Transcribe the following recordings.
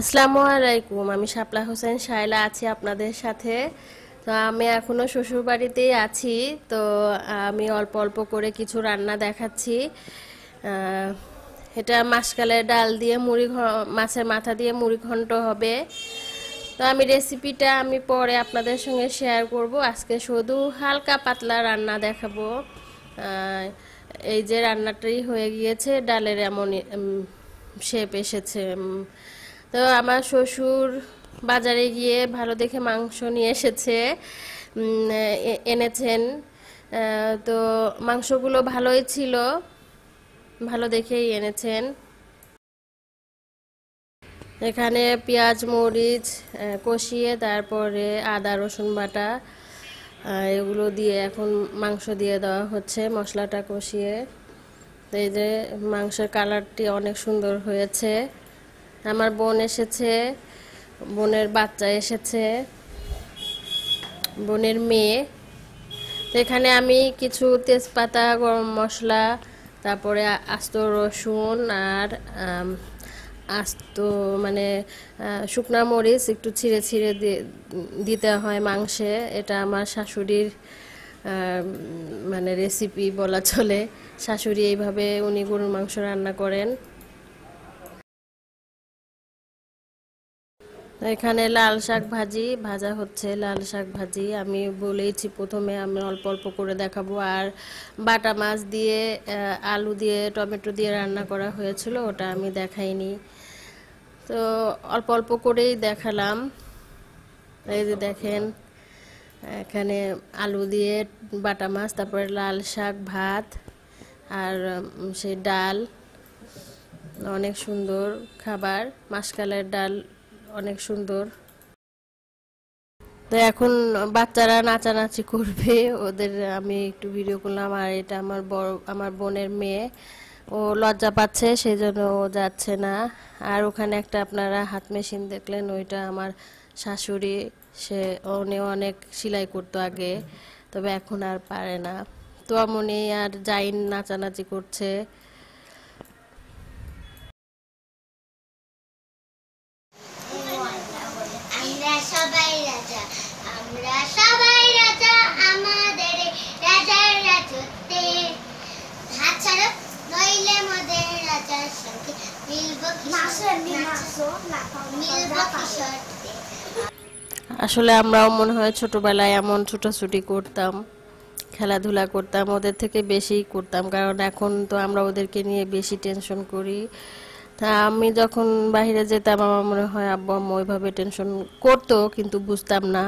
আসসালামু আলাইকুম, আমি শাপলা হোসেন, শায়লা আছি আপনাদের সাথে। তো আমি এখনও শ্বশুর বাড়িতেই আছি, তো আমি অল্প অল্প করে কিছু রান্না দেখাচ্ছি। এটা মাসকালের ডাল দিয়ে মুড়ি মাছের মাথা দিয়ে মুড়ি ঘন্ট হবে। তো আমি রেসিপিটা আমি পরে আপনাদের সঙ্গে শেয়ার করব। আজকে শুধু হালকা পাতলা রান্না দেখাবো। এই যে রান্নাটাই হয়ে গিয়েছে, ডালের এমন শেপ এসেছে তো আমার শ্বশুর বাজারে গিয়ে ভালো দেখে মাংস নিয়ে এসেছে এনেছেন। তো মাংসগুলো ভালোই ছিল, ভালো দেখেই এনেছেন। এখানে পেঁয়াজ, মরিচ কষিয়ে তারপরে আদা, রসুন বাটা এগুলো দিয়ে এখন মাংস দিয়ে দেওয়া হচ্ছে, মশলাটা কষিয়ে। এই যে মাংসের কালারটি অনেক সুন্দর হয়েছে। আমার বোন এসেছে, বোনের বাচ্চা এসেছে, বোনের মেয়ে। এখানে আমি কিছু তেজপাতা, গরম মশলা, তারপরে আস্ত রসুন আর আস্ত মানে শুকনা মরিচ একটু ছিঁড়ে ছিঁড়ে দিতে হয় মাংসে। এটা আমার শাশুড়ির মানে রেসিপি বলা চলে। শাশুড়ি এইভাবে উনি গরুর মাংস রান্না করেন। এখানে লাল শাক ভাজি, ভাজা হচ্ছে লাল শাক ভাজি। আমি বলেইছি প্রথমে আমি অল্প অল্প করে দেখাবো। আর বাটা মাছ দিয়ে আলু দিয়ে, টমেটো দিয়ে রান্না করা হয়েছিল, ওটা আমি দেখাইনি। তো অল্প অল্প করেই দেখালাম। এই যে দেখেন, এখানে আলু দিয়ে বাটা মাছ, তারপরে লাল শাক ভাত, আর সেই ডাল। অনেক সুন্দর খাবার। মাসকালের ডাল অনেক সুন্দর। তো এখন বাচ্চারা নাচানাচি করবে। ওদের আমি একটু ভিডিও করলাম আর এটা আমার বড়, আমার বোনের মেয়ে। ও লজ্জা পাচ্ছে সেই জন্য ও যাচ্ছে না। আর ওখানে একটা আপনারা হাত মেশিন দেখলেন, ওইটা আমার শাশুড়ি। সে, উনি অনেক সেলাই করতো আগে, তবে এখন আর পারে না। তো আমনি আর জাইন নাচানাচি করছে আমরা সবাই রাজা আমরা সবাই রাজা আমাদের রাজার রাজত্বে। হাত ছাড়ো নইলে মোদের রাজার সঙ্গে মিলব মিলব কিশোরতে আসলে আমরাও মনে হয় ছোটবেলায় এমন ছুটোছুটি করতাম খেলাধুলা করতাম ওদের থেকে বেশি করতাম কারণ এখন তো আমরা ওদেরকে নিয়ে বেশি টেনশন করি। তা আমি যখন বাহিরে যেতাম আমার মনে হয় আব্বু আম্মু ওইভাবে টেনশন করতো কিন্তু বুঝতাম না।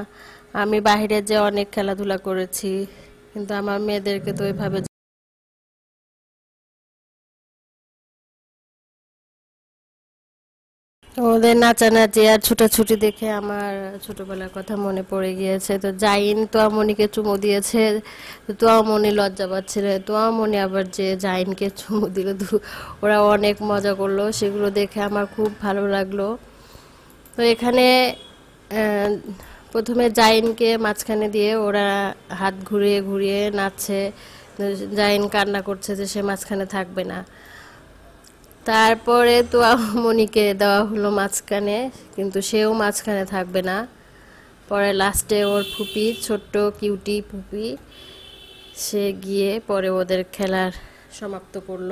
আমি বাইরে যে অনেক খেলাধুলা করেছি কিন্তু আমার মেয়েদেরকে তো ওইভাবে ওদের নাচানাচি আর ছুটাছুটি দেখে আমার ছোটবেলার কথা মনে পড়ে গিয়েছে। তো জাইন, তোয়ামনিকে চুমু দিয়েছে। তো তোয়ামনি লজ্জা পাচ্ছিল তোয়ামনি আবার যে জাইনকে চুমু দিল ওরা অনেক মজা করল। সেগুলো দেখে আমার খুব ভালো লাগল। তো এখানে প্রথমে জাইনকে মাঝখানে দিয়ে ওরা হাত ঘুরিয়ে ঘুরিয়ে নাচছে, জাইন কান্না করছে যে সে মাঝখানে থাকবে না। তারপরে তো মনিকে দেওয়া হলো মাঝখানে, কিন্তু সেও মাঝখানে থাকবে না। পরে লাস্টে ওর ফুপি, ছোট্ট কিউটি ফুপি, সে গিয়ে পরে ওদের খেলার সমাপ্ত করল।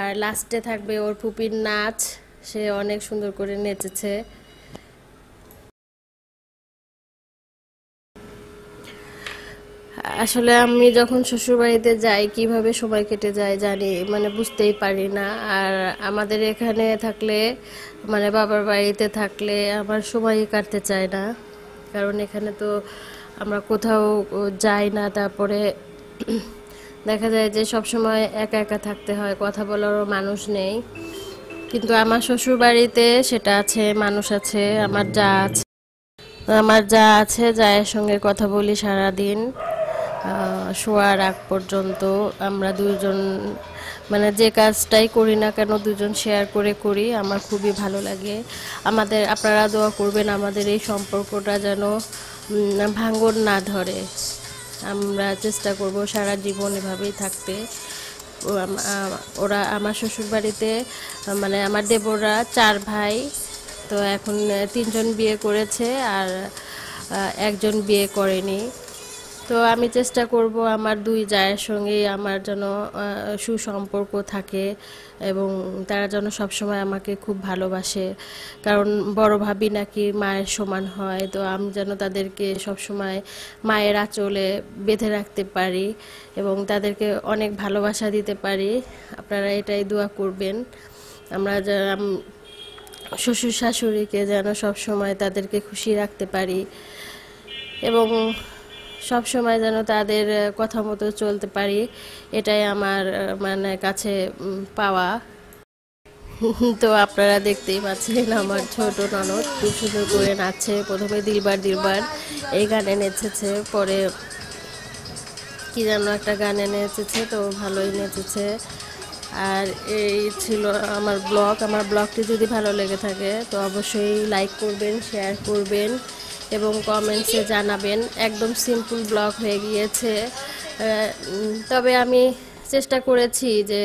আর লাস্টে থাকবে ওর ফুপির নাচ, সে অনেক সুন্দর করে নেচেছে। আসলে আমি যখন শ্বশুরবাড়িতে যাই, কীভাবে সময় কেটে যায় জানি মানে বুঝতেই পারি না। আর আমাদের এখানে থাকলে মানে বাবার বাড়িতে থাকলে আমার সময়ই কাটতে চায় না। কারণ এখানে তো আমরা কোথাও যাই না, তারপরে দেখা যায় যে সব সময় একা একা থাকতে হয়, কথা বলারও মানুষ নেই। কিন্তু আমার শ্বশুর বাড়িতে সেটা আছে, মানুষ আছে, আমার যা আছে। আমার যা আছে, যায়ের সঙ্গে কথা বলি সারা দিন শোয়ার আগ পর্যন্ত আমরা দুজন মানে যে কাজটাই করি না কেন দুজন শেয়ার করে করি, আমার খুবই ভালো লাগে। আমাদের, আপনারা দোয়া করবেন আমাদের এই সম্পর্কটা যেন ভাঙন না ধরে। আমরা চেষ্টা করব সারা জীবন এভাবেই থাকতে। ওরা আমার শ্বশুর বাড়িতে মানে আমার দেবররা চার ভাই, তো এখন তিনজন বিয়ে করেছে আর একজন বিয়ে করেনি। তো আমি চেষ্টা করব আমার দুই জায়ের সঙ্গে আমার যেন সুসম্পর্ক থাকে এবং তারা যেন সবসময় আমাকে খুব ভালোবাসে। কারণ বড় ভাবি নাকি মায়ের সমান হয়, তো আমি যেন তাদেরকে সবসময় মায়ের আঁচলে বেঁধে রাখতে পারি এবং তাদেরকে অনেক ভালোবাসা দিতে পারি। আপনারা এটাই দোয়া করবেন। আমরা শ্বশুর শাশুড়িকে যেন সবসময় তাদেরকে খুশি রাখতে পারি। এবং সব সময় যেন তাদের কথা মতো চলতে পারি, এটাই আমার মানে কাছে পাওয়া। তো আপনারা দেখতেই পাচ্ছেন আমার ছোট ননদ খুব সুন্দর করে নাচছে। প্রথমে দিলবার দিলবার এই গানে নেচেছে, পরে কি যেন একটা গানে নেচেছে, তো ভালোই নেচেছে। আর এই ছিল আমার ব্লগ। আমার ব্লগটি যদি ভালো লেগে থাকে, তো অবশ্যই লাইক করবেন, শেয়ার করবেন। এবং কমেন্টসে জানাবেন। একদম সিম্পল ব্লগ হয়ে গিয়েছে। তবে আমি চেষ্টা করেছি যে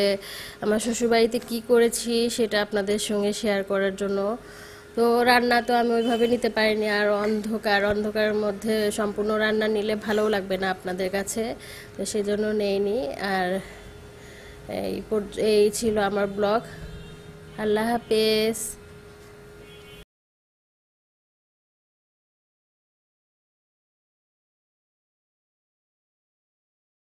আমার শ্বশুরবাড়িতে কি করেছি সেটা আপনাদের সঙ্গে শেয়ার করার জন্য। তো রান্না তো আমি ওইভাবে নিতে পারিনি, আর অন্ধকার, অন্ধকারের মধ্যে সম্পূর্ণ রান্না নিলে ভালোও লাগবে না আপনাদের কাছে। তো সেই জন্য নেইনি, আর এই এই ছিল আমার ব্লগ আল্লাহ হাফেজ।